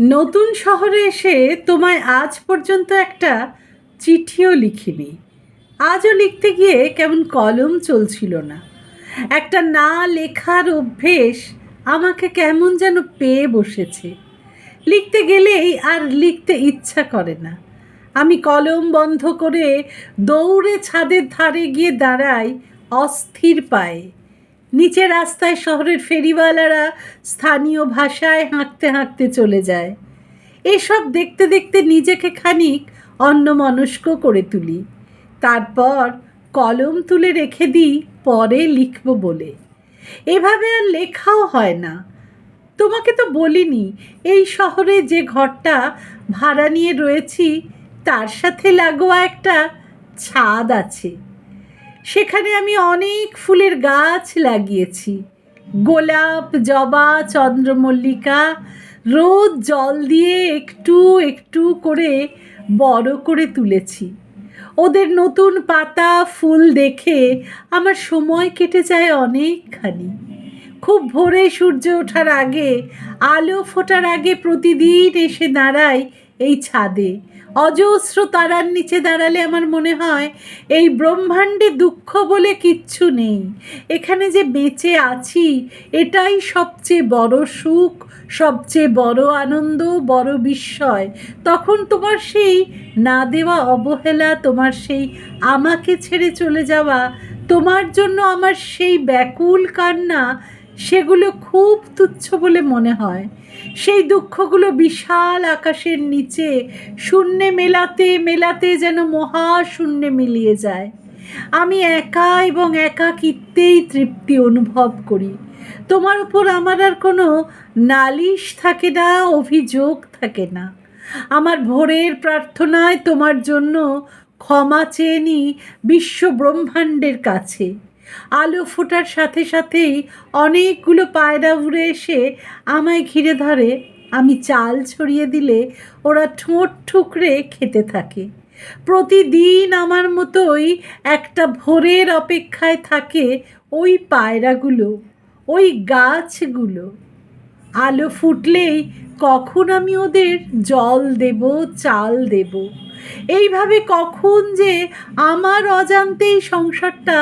নতুন শহরে এসে তোমায় আজ পর্যন্ত একটা চিঠিও লিখিনি। আজও লিখতে গিয়ে কেমন কলম চলছিল না। একটা না লেখার অভ্যেস আমাকে কেমন যেন পেয়ে বসেছে। লিখতে গেলেই আর লিখতে ইচ্ছা করে না। আমি কলম বন্ধ করে দৌড়ে ছাদের ধারে গিয়ে দাঁড়াই অস্থির পায়ে। নিচে রাস্তায় শহরের ফেরিওয়ালারা স্থানীয় ভাষায় হাঁকতে হাঁকতে চলে যায়। এসব দেখতে দেখতে নিজেকে খানিক অন্যমনস্ক করে তুলি। তারপর কলম তুলে রেখে দিই, পরে লিখব বলে। এভাবে আর লেখাও হয় না। তোমাকে তো বলিনি, এই শহরে যে ঘরটা ভাড়া নিয়ে রয়েছি, তার সাথে লাগোয়া একটা ছাদ আছে। সেখানে আমি অনেক ফুলের গাছ লাগিয়েছি। গোলাপ, জবা, চন্দ্রমল্লিকা রোজ জল দিয়ে একটু একটু করে বড় করে তুলেছি। ওদের নতুন পাতা, ফুল দেখে আমার সময় কেটে যায় অনেকখানি। খুব ভোরে সূর্য ওঠার আগে, আলো ফোটার আগে প্রতিদিন এসে দাঁড়াই এই ছাদে। অজস্র তারার নিচে দাঁড়ালে আমার মনে হয়, এই ব্রহ্মাণ্ডে দুঃখ বলে কিচ্ছু নেই। এখানে যে বেঁচে আছি, এটাই সবচেয়ে বড় সুখ, সবচেয়ে বড় আনন্দ, বড় বিস্ময়। তখন তোমার সেই না দেওয়া অবহেলা, তোমার সেই আমাকে ছেড়ে চলে যাওয়া, তোমার জন্য আমার সেই ব্যাকুল কান্না, সেগুলো খুব তুচ্ছ বলে মনে হয়। সেই দুঃখগুলো বিশাল আকাশের নিচে শূন্যে মেলাতে মেলাতে যেন মহা শূন্যে মিলিয়ে যায়। আমি একা এবং একাকিত্বেই তৃপ্তি অনুভব করি। তোমার উপর আমার আর কোনো নালিশ থাকে না, অভিযোগ থাকে না। আমার ভোরের প্রার্থনায় তোমার জন্য ক্ষমা চেয়ে নিই বিশ্ব ব্রহ্মাণ্ডের কাছে। আলো ফোটার সাথে সাথেই অনেকগুলো পায়রা উড়ে এসে আমায় ঘিরে ধরে। আমি চাল ছড়িয়ে দিলে ওরা ঠোঁট ঠুকরে খেতে থাকে। প্রতিদিন আমার মতোই একটা ভোরের অপেক্ষায় থাকে ওই পায়রাগুলো, ওই গাছগুলো। আলো ফুটলেই কখন আমি ওদের জল দেব, চাল দেব? এইভাবে কখন যে আমার অজান্তেই সংসারটা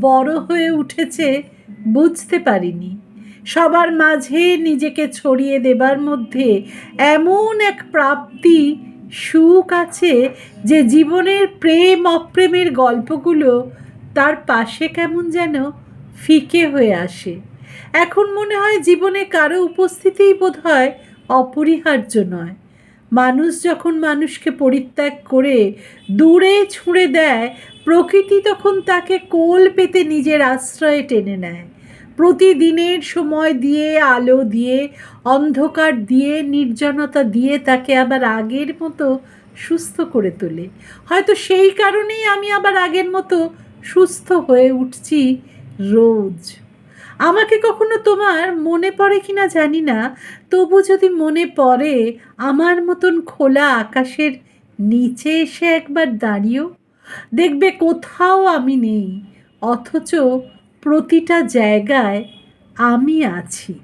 বড় হয়ে উঠেছে বুঝতে পারিনি। সবার মাঝে নিজেকে ছড়িয়ে দেবার মধ্যে এমন এক প্রাপ্তি, সুখ আছে যে জীবনের প্রেম অপ্রেমের গল্পগুলো তার পাশে কেমন যেন ফিকে হয়ে আসে। এখন মনে হয় জীবনে কারও উপস্থিতিই বোধ হয় অপরিহার্য নয়। মানুষ যখন মানুষকে পরিত্যাগ করে দূরে ছুঁড়ে দেয়, প্রকৃতি তখন তাকে কোল পেতে নিজের আশ্রয়ে টেনে নেয়। প্রতিদিনের সময় দিয়ে, আলো দিয়ে, অন্ধকার দিয়ে, নির্জনতা দিয়ে তাকে আবার আগের মতো সুস্থ করে তোলে। হয়তো সেই কারণেই আমি আবার আগের মতো সুস্থ হয়ে উঠছি রোজ। আমাকে কখনো তোমার মনে পড়ে কি না জানি না। তবু যদি মনে পড়ে, আমার মতন খোলা আকাশের নিচে এসে একবার দাঁড়িয়েও দেখবে কোথাও আমি নেই, অথচ প্রতিটা জায়গায় আমি আছি।